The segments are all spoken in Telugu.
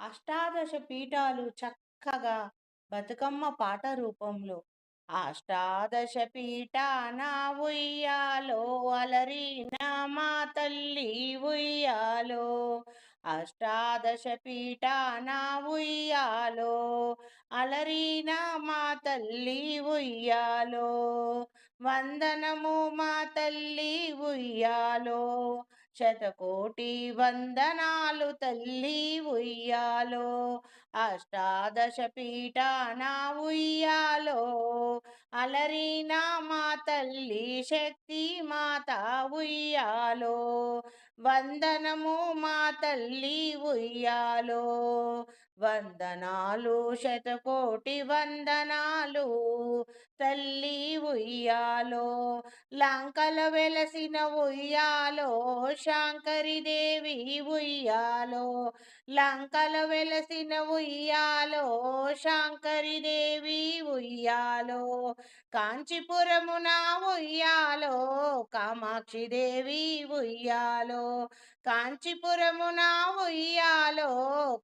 అష్టాదశ పీఠాలు చక్కగా బతుకమ్మ పాట రూపంలో. అష్టాదశ పీఠాన ఉయ్యాలో అలరిన మా తల్లి ఉయ్యాలో. అష్టాదశ పీఠాన ఉయ్యాలో అలరిన మా తల్లి ఉయ్యాలో. వందనము మా తల్లి ఉయ్యాలో. శతకోటి వందనాలు తల్లి ఉయ్యాలో. అష్టాదశ పీఠాన ఉయ్యాలో అలరిన మా తల్లి శక్తి మాత ఉయ్యాలో వందనము మా తల్లి ఉయ్యాలో వందనాలు శతకోటి వందనాలు తల్లి ఉయ్యాలో లంకల వెలసిన ఉయ్యాలో శాంకరిదేవి ఉయ్యాలో లంకల వెలసిన ఉయ్యాలో శాంకరిదేవి ఉయ్యాలో కాంచీపురమున ఉయ్యాలో కామాక్షిదేవి ఉయ్యాలో కాంచీపురమున ఉయ్యాలో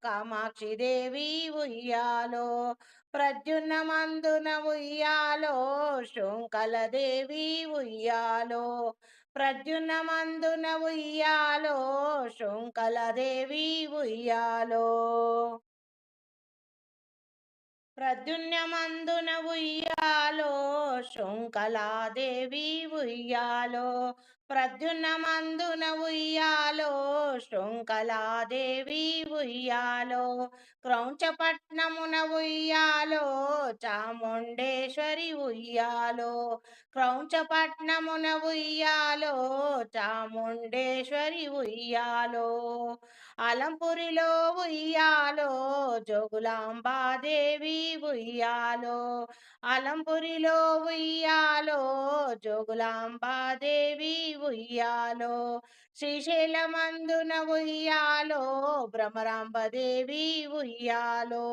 కామాక్షిదేవి ఉయ్యాలో ప్రద్యున్నమందున ఉయ్యాలో శృంఖలదేవి ఉయ్యాలో ప్రద్యున్నమందున ఉయ్యాలో శృంఖలదేవి ఉయ్యాలో. ప్రద్యున్యమందున ఉయ్యాలో శృంఖలాదేవి ఉయ్యాలో ప్రద్యున్నమందున ఉయ్యాలో శృంఖలాదేవి ఉయ్యాలో క్రౌంచపట్నమున ఉయ్యాలో చాముండేశ్వరి ఉయ్యాలో క్రౌంచపట్నమున ఉయ్యాలో చాముండేశ్వరి ఉయ్యాలో అలంపురిలో ఉయ్యాలో జోగులాంబాదేవి ఉయ్యాలో అలంపురిలో ఉయ్యాలో జోగులాంబాదేవి ఉయ్యాలో శ్రీశైలమందున ఉయ్యాలో భ్రమరాంబదేవి ఉయ్యాలో.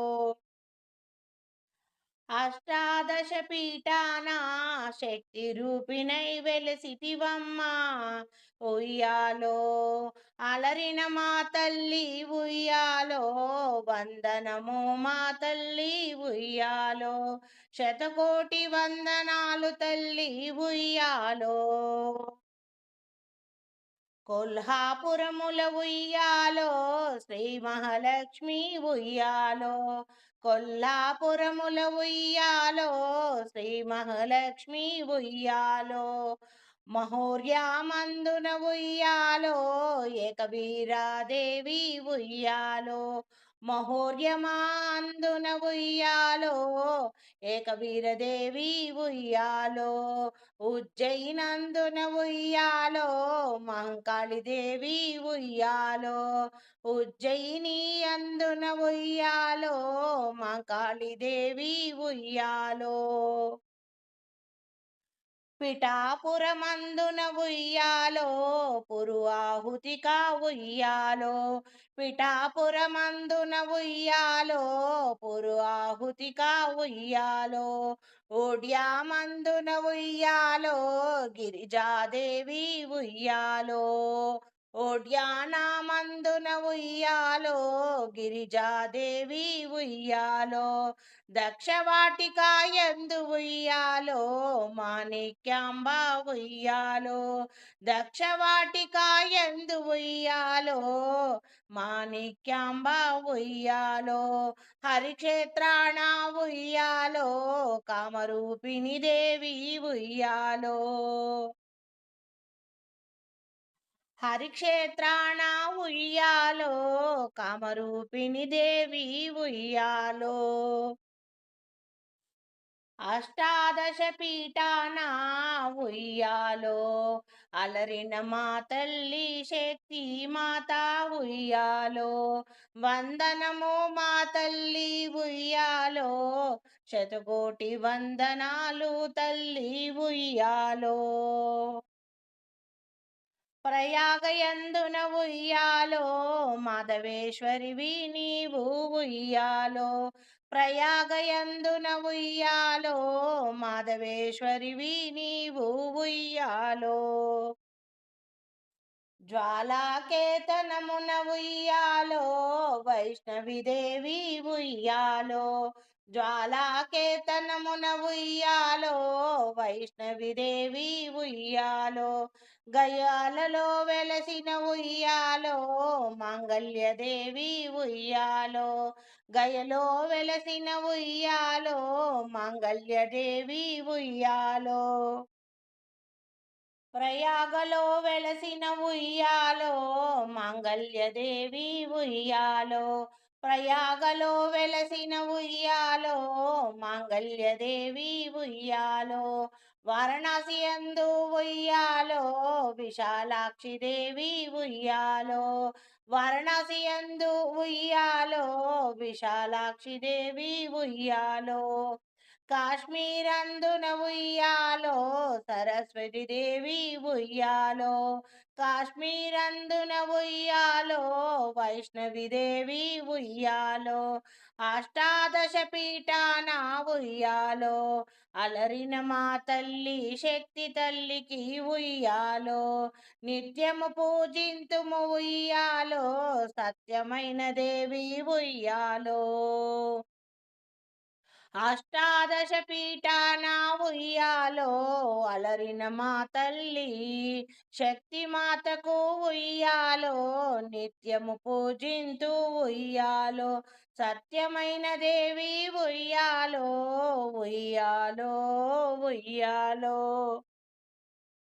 అష్టాదశ పీఠాన శక్తి రూపిణై వెలసిటివమ్మ ఉయ్యాలో. అలరిన మా తల్లి ఉయ్యా వందనము మా తల్లి ఉయ్యాలో. శతకోటి వందనాలు తల్లి ఉయ్యాలో. కొల్హాపురముల ఉయ్యాలో శ్రీ మహాలక్ష్మి ఉయ్యాలో. కొల్లాపురముల ఉయ్యాలో శ్రీ మహాలక్ష్మి ఉయ్యాలో. మహోర్యామందున ఉయ్యాలో ఏకవీరాదేవి ఉయ్యాలో. మహోర్యమాందున ఉయ్యాలో ఏకవీరదేవి ఉయ్యాలో ఉజ్జయినందున ఉయ్యాలో మహంకాళిదేవి ఉయ్యాలో ఉజ్జయిని అందున ఉయ్యాలో మహంకాళిదేవి ఉయ్యాలో. పిఠాపురమందున ఉయ్యాలో పురు పురువాహుతికా ఉయ్యాలో. పిఠాపురమందున ఉయ్యాలో పురు పురువాహుతికా ఉయ్యాలో. ఓడ్యామందున ఉయ్యాలో గిరిజాదేవి ఉయ్యాలో. ఓడ్యానామందున ఉయ్యాలో గిరిజాదేవి ఉయ్యాలో దక్షవాటికాయందు ఉయ్యాలో మాణిక్యాంబ ఉయ్యాలో దక్షవాటికాయందు ఉయ్యాలో మాణిక్యాంబ ఉయ్యాలో హరిక్షేత్రాణ ఉయ్యాలో కామరూపిణి దేవి ఉయ్యాలో. హరిక్షేత్రాణ ఉయ్యాలో కామరూపిణి దేవి ఉయ్యాలో. అష్టాదశ పీఠాన ఉయ్యాలో అలరిన మా తల్లి శక్తి మాత ఉయ్యాలో. వందనము మా తల్లి ఉయ్యాలో శతకోటి వందనాలు తల్లి ఉయ్యాలో. ప్రయాగయందున ఉయ్యాలో మాధవేశ్వరివి నీవు ఉయ్యాలో. ప్రయాగయందున ఉయ్యాలో మాధవేశ్వరివి నీవు ఉయ్యాలో. జ్వాలాకేతనమున ఉయ్యాలో వైష్ణవిదేవి ఉయ్యాలో. జ్వాలాకేతనమున ఉయ్యాలో వైష్ణవిదేవి ఉయ్యాలో. గయాలలో వెలసిన ఉయ్యాలో మాంగళ్యదేవి ఉయ్యాలో. గయలో వెలసిన ఉయ్యాలో మాంగళ్యదేవి ఉయ్యాలో. ప్రయాగలో వెలసిన ఉయ్యాలో మాంగళ్యదేవి ఉయ్యాలో. ప్రయాగలో వెలసిన ఉయ్యాలో మంగళ్యదేవి ఉయ్యాలో వారణాసి అందు ఉయ్యాలో విశాలాక్షి దేవి ఉయ్యాలో వారణాసి అందు ఉయ్యాలో విశాలాక్షి దేవి ఉయ్యాలో. కాశ్మీరందున ఉయ్యాలో సరస్వతి దేవి ఉయ్యాలో. కాశ్మీరందున ఉయ్యాలో వైష్ణవి దేవి ఉయ్యాలో. అష్టాదశ పీఠాన ఉయ్యాలో అలరిన మా తల్లి శక్తి తల్లికి ఉయ్యాలో. నిత్యము పూజింతుము ఉయ్యాలో సత్యమైన దేవి ఉయ్యాలో. అష్టాదశ పీఠాన ఉయ్యాలో అలరిన మా తల్లి. శక్తి మాతకు ఉయ్యాలో నిత్యము పూజింతు ఉయ్యాలో. సత్యమైన దేవి ఉయ్యాలో ఉయ్యాలో ఉయ్యాలో.